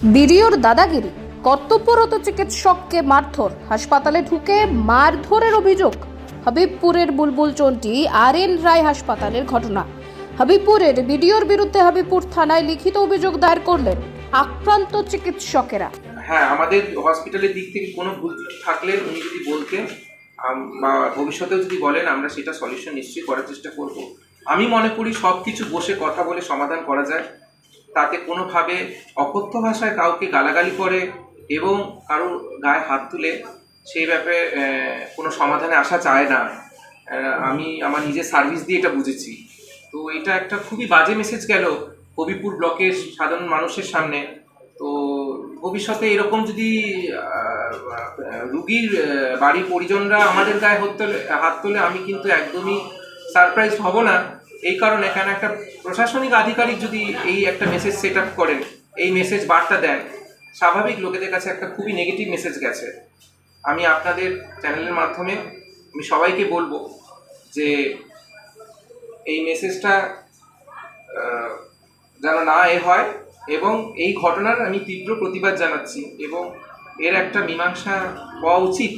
বিডিওর দাদাগিরি, কর্তব্যরত চিকিৎসককে মারধর। হাসপাতালে ঢুকে মারধরের অভিযোগ। হাবিবপুরের বুলবুল চন্টি আর এন রায় হাসপাতালের ঘটনা। হাবিবপুরের বিডিওর বিরুদ্ধে হাবিবপুর থানায় লিখিত অভিযোগ দায়ের করলেন আক্রান্ত চিকিৎসকেরা। হ্যাঁ আমাদের হসপিটালের দিক থেকে কোনো ভুল থাকলে উনি যদি বলতেন বা ভবিষ্যতেও যদি বলেন, আমরা সেটা সলিউশন নিশ্চয়ই করার চেষ্টা করব। আমি মনে করি সব কিছু বসে কথা বলে সমাধান করা যায়। তাতে কোনোভাবে অকথ্য ভাষায় কাউকে গালাগালি করে এবং কারোর গায়ে হাত তুলে সেই ব্যাপারে কোনো সমাধানে আসা চায় না। আমি আমার নিজের সার্ভিস দিয়ে এটা বুঝেছি। তো এটা একটা খুবই বাজে মেসেজ গেল হবিপুর ব্লকের সাধারণ মানুষের সামনে। তো ভবিষ্যতে এরকম যদি রুগীর বাড়ির পরিজনরা আমাদের গায়ে হাত তোলে হাত তোলে, আমি কিন্তু একদমই সারপ্রাইজ হব না। এই কারণে এখানে একটা প্রশাসনিক আধিকারিক যদি এই একটা মেসেজ সেট আপ করেন, এই মেসেজ বার্তা দেন, স্বাভাবিক লোকেদের কাছে একটা খুবই নেগেটিভ মেসেজ গেছে। আমি আপনাদের চ্যানেলের মাধ্যমে আমি সবাইকে বলব যে এই মেসেজটা যেন না এ হয় এবং এই ঘটনার আমি তীব্র প্রতিবাদ জানাচ্ছি এবং এর একটা মীমাংসা হওয়া উচিত।